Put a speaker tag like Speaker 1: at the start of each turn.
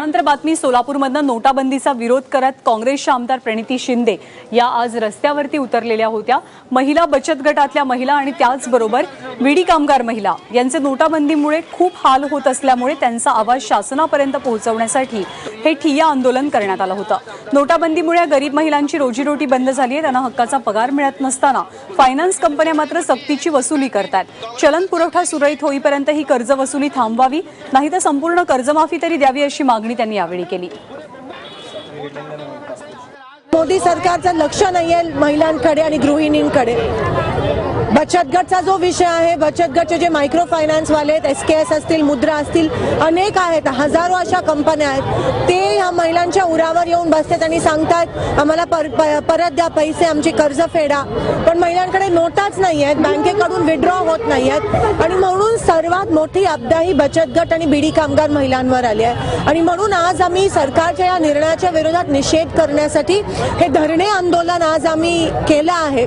Speaker 1: त्यानंतर बातमी सोलापूरमधनं नोटाबंदीचा विरोध करत काँग्रेसच्या आमदार प्रणिती शिंदे या आज रस्त्यावरती उतरलेल्या होत्या. महिला बचत गटातल्या महिला आणि त्याचबरोबर विडी कामगार महिला यांचे नोटाबंदीमुळे खूप हाल होत असल्यामुळे त्यांचा आवाज शासनापर्यंत पोहोचवण्यासाठी हे ठिय्या आंदोलन करण्यात आलं होतं. नोटाबंदीमुळे गरीब महिलांची रोजीरोटी बंद झाली आहे. त्यांना हक्काचा पगार मिळत नसताना फायनान्स कंपन्या मात्र सक्तीची वसुली करतात चलन पुरवठा सुरळीत होईपर्यंत ही कर्ज वसुली थांबवावी नाही तर संपूर्ण कर्जमाफी तरी द्यावी अशी मागणी त्यांनी यावेळी केली.
Speaker 2: मोदी सरकारचं लक्ष नाही आहे महिलांकडे आणि गृहिणींकडे. बचत गटचा जो विषय आहे बचत गटचे जे मायक्रो फायनान्सवाले आहेत एस के एस असतील मुद्रा असतील अनेक आहेत हजारो अशा कंपन्या आहेत. ते ह्या महिलांच्या उरावर येऊन बसतात आणि सांगतात आम्हाला पर, प- परत द्या पैसे आमची कर्ज फेडा. पण महिलांकडे नोटाच नाही आहेत बँकेकडून विड्रॉ होत नाही आहेत आणि म्हणून सर्वात मोठी आपदा ही बचत गट आणि बीडी कामगार महिलांवर आली आहे. आणि म्हणून आज आम्ही सरकारच्या या निर्णयाच्या विरोधात निषेध करण्यासाठी हे धरणे आंदोलन आज आम्ही केलं आहे.